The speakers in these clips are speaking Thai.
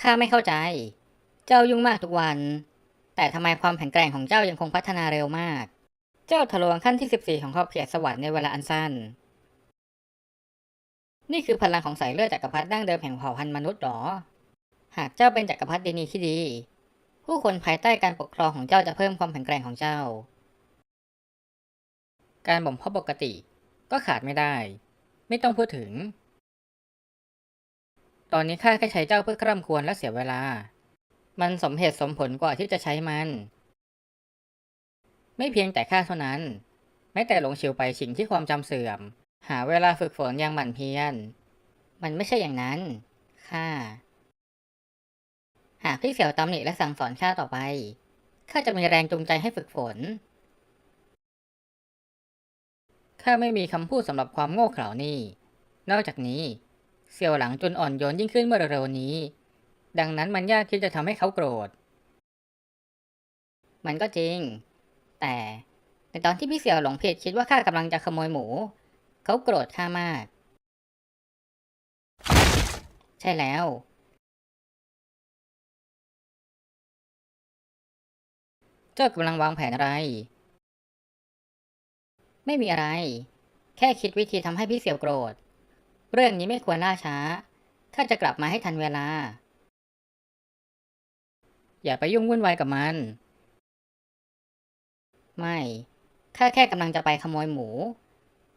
ข้าไม่เข้าใจ เจ้ายุ่งมากทุกวัน แต่ทำไมความแข็งแกร่งของเจ้ายังคงพัฒนาเร็วมาก เจ้าทะลวงขั้นที่สิบสี่ของขอบเขตสวรรค์ในเวลาอันสั้น นี่คือพลังของสายเลือดจักรพรรดิดั้งเดิมแห่งเผ่าพันธุ์มนุษย์หรอ หากเจ้าเป็นจักรพรรดินีที่ดี ผู้คนภายใต้การปกครองของเจ้าจะเพิ่มความแข็งแกร่งของเจ้า การบ่มเพาะปกติก็ขาดไม่ได้ ไม่ต้องพูดถึง ตอนนี้ข้าแค่ใช้เจ้าเพื่อคร่ำควรและเสียเวลา มันสมเหตุสมผลกว่าที่จะใช้มัน ไม่เพียงแต่ข้าเท่านั้น แม้แต่หลงเฉียวไปชิงที่ความจำเสื่อม หาเวลาฝึกฝนอย่างหมั่นเพียร มันไม่ใช่อย่างนั้น ข้า หากพี่เสี่ยวตำหนิและสั่งสอนข้าต่อไป ข้าจะมีแรงจูงใจให้ฝึกฝน ข้าไม่มีคำพูดสำหรับความโง่เขลานี่ นอกจากนี้ เสี่ยวหลังจนอ่อนโยนยิ่งขึ้นเมื่อเร็วๆนี้ ดังนั้นมันยากที่จะทำให้เขาโกรธ มันก็จริง แต่ในตอนที่พี่เสี่ยวหลงผิดคิดว่าข้ากำลังจะขโมยหมู เขาโกรธข้ามาก ใช่แล้ว เจ้ากำลังวางแผนอะไร ไม่มีอะไร แค่คิดวิธีทำให้พี่เสี่ยวโกรธ เรื่องนี้ไม่ควรล่าช้า ข้าจะกลับมาให้ทันเวลา อย่าไปยุ่งวุ่นวายกับมัน ไม่ ข้าแค่กำลังจะไปขโมยหมู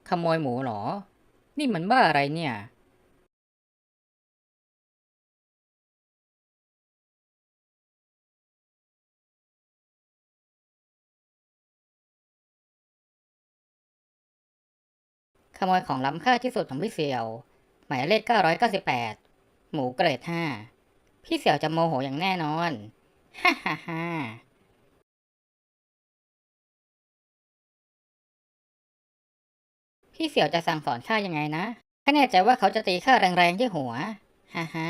ขโมยหมูเหรอ นี่มันบ้าอะไรเนี่ย ขโมยของล้ำค่าที่สุดของพี่เสี่ยว หมายเลข 998 หมูเกรด 5 พี่เสี่ยวจะโมโหอย่างแน่นอน ฮ่าฮ่าฮ่าพี่เสี่ยวจะสั่งสอนข้ายังไงนะข้าแน่ใจว่าเขาจะตีข้าแรงๆที่หัว ฮ่าฮ่า